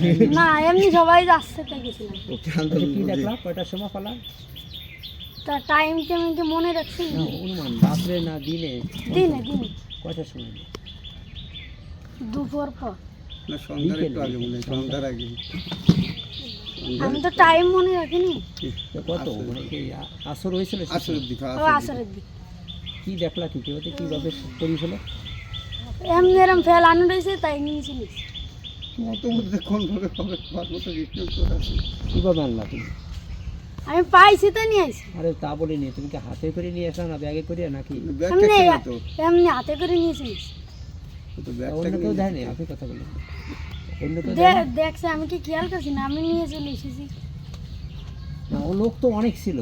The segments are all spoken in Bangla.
না এমনি সবাই যাচ্ছে তো গেছিলাম। আচ্ছা, কি দেখলা? কয়টার সময় পালা? তা টাইম টেম কি মনে রাখছি? না অনুমান রাত্রে না দিনে? দিনে দিনে। কয়টার সময়? দুপুর পর। না সন্ধ্যার একটু আগে মনে সন্ধ্যার আগে। আমি তো টাইম মনে রাখিনি। কত? মানে আসর হয়েছিল আসরের দিকে আসরের দিকে। কি দেখলা কি? কীভাবে করেছিল? এমনি এরম ফেল আনু রয়েছে তাই নিয়েছিলিস অত মধ্যে কোন হবে? পারব তো রিস্টেল করে আছে? কীভাবে আনলা তুমি? আমি পাইছি তো নিয়ে আসি আরে তা বলে নিয়ে তুমি কি হাতে করে নিয়ে আসলা না ব্যাগে করে নাকি? ব্যাগ এমনি তো। এমনি হাতে করে নিয়েছিলিস ও তো ব্যাগ অন্য কেউ দেয়নি? আপনি কথা বলেন অন্য কেউ দেখছে আমি কি খেয়াল করছি না? আমি নিয়ে চলে এসেছি। না ও লোক তো অনেক ছিল।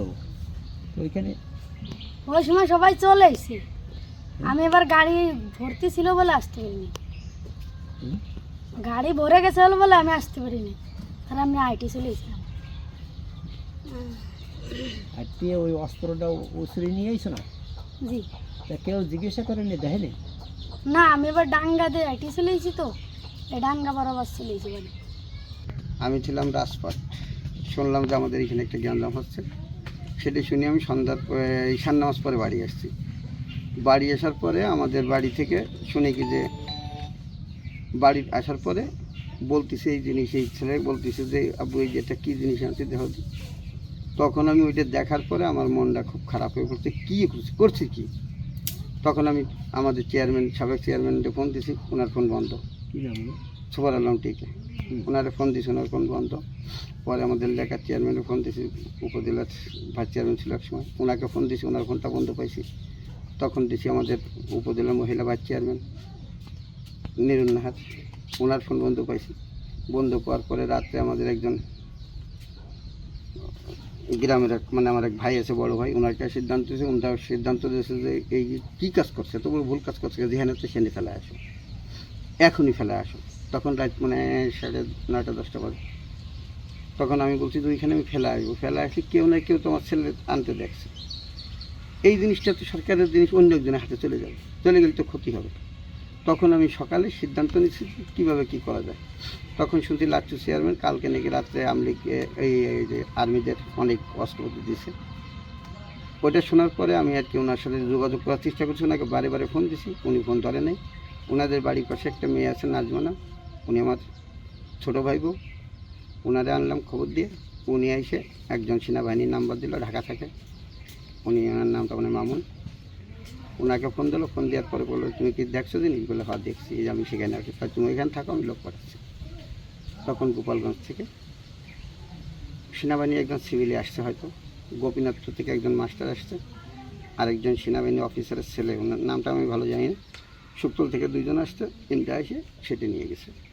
ওইখানে ওই সময় সবাই চলে এসেছে। আমি এবার গাড়ি ভর্তি ছিল বলে আসতে পারিনি। হুম? গাড়ি ভরে গেছে হলো বলে আমি আসতে পারিনি। আর আমি আইটি চলে এসেছিলাম। আর কে ওই অস্ত্রটা উসরে নিয়ে আইছো না? জি। তা কেউ জিজ্ঞাসা করেনি দেখেনি না আমি এবার ডাঙ্গা দিয়ে আইটি চলে এসেছি তো। এই ডাঙ্গা বরাবর চলে এসেছি বাড়ি আমি ছিলাম রাজপাট শুনলাম যে আমাদের এখানে একটা জ্ঞানদাম হচ্ছে। সেটা শুনে আমি সন্ধ্যার ঈশান নামাজ পরে বাড়ি আসছি। বাড়ি আসার পরে আমাদের বাড়ি থেকে শুনে কি যে বাড়ি আসার পরে বলতেছে এই জিনিস এই ছেলে বলতেছে যে আব্বু এই যেটা কী জিনিস আনছে দেহ তখন আমি ওইটা দেখার পরে আমার মনটা খুব খারাপ হয়ে পড়ছে। কী করছি করছি কি? তখন আমি আমাদের চেয়ারম্যান সাবেক চেয়ারম্যানকে ফোন দিছি ওনার ফোন বন্ধ? সুপার আলম টিকে। ওনারে ফোন দিয়েছে ওনার ফোন বন্ধ। পরে আমাদের লেখার চেয়ারম্যানে ফোন দিয়েছি উপজেলার ভাইস চেয়ারম্যান ছিল এক সময়। ওনাকে ফোন দিয়েছি ওনার ফোনটা বন্ধ পাইছি। তখন দিছি আমাদের উপজেলার মহিলা ভাইস চেয়ারম্যান। নিরুন নাহার ওনার ফোন বন্ধ পাইছি। বন্ধ পাওয়ার পরে রাত্রে আমাদের একজন গ্রামের এক মানে আমার এক ভাই আছে, বড় ভাই ওনার কাছে সিদ্ধান্ত দিয়েছে ওনার সিদ্ধান্ত দিয়েছে যে এই কী কাজ করছে তবু ভুল কাজ করছে যেখানে হচ্ছে সেখানে ফেলে আসো। এখনই ফেলে আসো। তখন রাত মানে সাড়ে নয়টা, দশটা বাজে। তখন আমি বলছি যে ওইখানে আমি ফেলে আসব। ফেলে আসি কেউ না কেউ তোমার ছেলে আনতে দেখছে। এই জিনিসটা তো সরকারের জিনিস, অন্য একজনের হাতে চলে যাবে। চলে গেলে তো ক্ষতি হবে। তখন আমি সকালে সিদ্ধান্ত নিচ্ছি কীভাবে কী করা যায়। তখন শুনছি লাচ্ছু চেয়ারম্যান কালকে নাকি রাত্রে আমলিকে এই এই যে আর্মিদের অনেক অস্ত্রপতি দিয়েছে। ওইটা শোনার পরে আমি আর কি ওনার সাথে যোগাযোগ করার চেষ্টা করছি, ওনাকে বারে বারে ফোন দিছি উনি ফোন ধরে নেই। ওনাদের বাড়ির পাশে একটা মেয়ে আছে, নাজমানা। উনি আমার ছোটো ভাই বউ ওনারে আনলাম খবর দিয়ে, উনি এসে একজন সেনাবাহিনীর নাম্বার দিল, ঢাকা থেকে। উনি ওনার নামটা মানে মামুন। ওনাকে ফোন দিলো, ফোন দেওয়ার পরে বলল, তুমি কি দেখছ জিনিস বলে হ্যাঁ দেখছি। যে আমি সেখানে আছি। তা তুমি এখানে থাকো, আমি লোক পাঠাচ্ছি। তখন গোপালগঞ্জ থেকে সেনাবাহিনী একজন সিভিলে আসছে হয়তো। গোপীনাথপুর থেকে একজন মাস্টার আসছে। আরেকজন সেনাবাহিনী অফিসারের ছেলে, ওনার নামটা আমি ভালো জানি না। সুপ্তল থেকে দুইজন আসছে, তিনটা এসে সেটি নিয়ে গেছে।